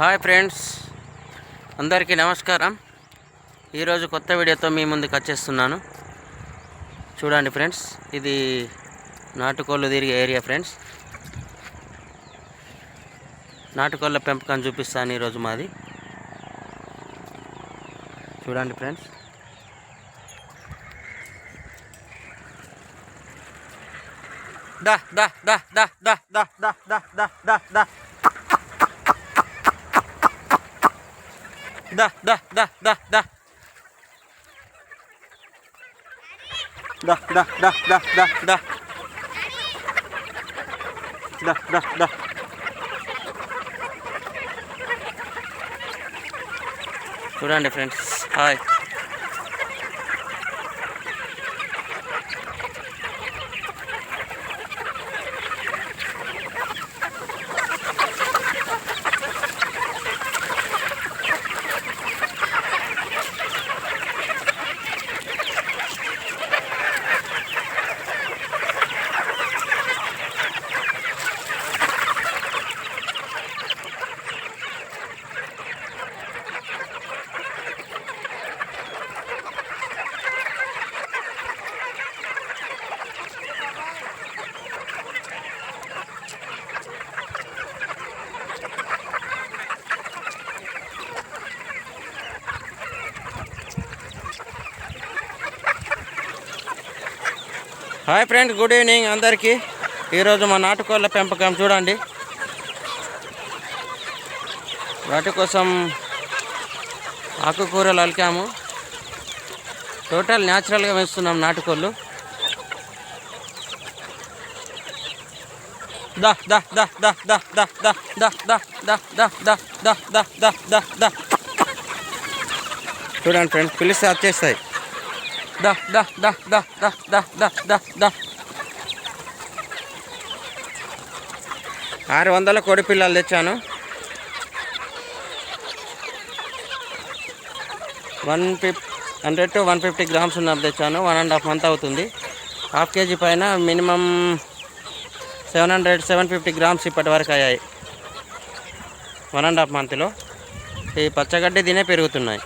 Hi friends అందరికీ నమస్కారం. ఈరోజు కొత్త వీడియోతో మీ ముందుకు వచ్చేస్తున్నాను. చూడండి ఫ్రెండ్స్ ఇది నాటుకోళ్ళు తిరిగే ఏరియా ఫ్రెండ్స్. నాటుకోళ్ళ పెంపకం చూపిస్తాను ఈరోజు మాది. చూడండి ఫ్రెండ్స్. దా దా దా దా దా దా దా దా దా దా. దా Da, da, da, da, da. Da, da, da, da, da, da. Da, da, da. చూడండి friends hi hi friends good evening అందరికీ ఈరోజు మా నాటుకోళ్ళ పెంపకం చూడండి వాటి కోసం ఆకుకూరలు అలికాము టోటల్ న్యాచురల్గా వేస్తున్నాం నాటుకోళ్ళు దా దా దా దా దా దా దా దా దా దా దా దా దా దా దా దా చూడండి ఫ్రెండ్స్ పిలిస్తే వచ్చేస్తాయి దా దా దా దా దా దా దా దా దా ఆరు వందల కోడి పిల్లలు తెచ్చాను. One fif hundred to one fifty grams ఉన్నది తెచ్చాను. వన్ అండ్ హాఫ్ మంత్ అవుతుంది. హాఫ్ కేజీ పైన minimum seven hundred seven fifty grams ఇప్పటి వరకు అయ్యాయి. వన్ అండ్ హాఫ్ మంత్లో. ఈ పచ్చగడ్డి తినే పెరుగుతున్నాయి.